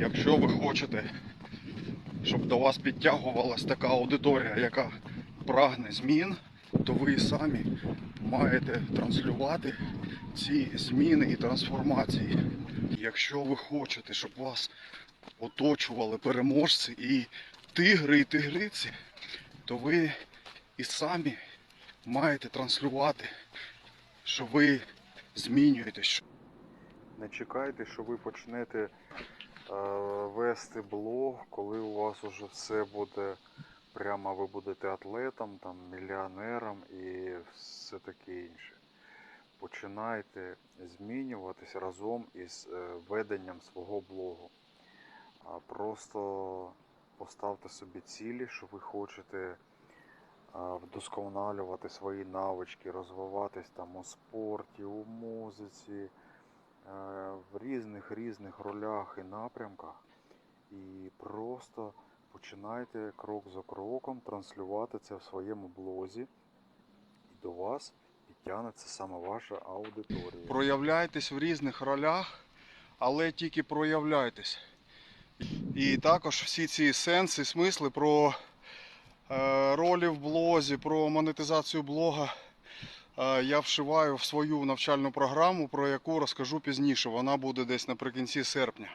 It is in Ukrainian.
Якщо ви хочете, щоб до вас підтягувалась така аудиторія, яка прагне змін, то ви самі маєте транслювати ці зміни і трансформації. Якщо ви хочете, щоб вас оточували переможці і тигри і тигриці, то ви і самі маєте транслювати, що ви змінюєтесь. Не чекайте, що ви почнете вести блог, коли у вас уже все буде прямо ви будете атлетом, там, мільйонером і все таке інше. Починайте змінюватись разом із е, веденням свого блогу. Просто поставте собі цілі, що ви хочете вдосконалювати свої навички, розвиватись там у спорті, у музиці, е, в різних різних ролях і напрямках. І просто починайте крок за кроком транслювати це в своєму блозі, і до вас підтягнеться саме ваша аудиторія. Проявляйтесь в різних ролях, але тільки проявляйтесь. І також всі ці сенси, смисли про е, ролі в блозі, про монетизацію блога е, я вшиваю в свою навчальну програму, про яку розкажу пізніше. Вона буде десь наприкінці серпня.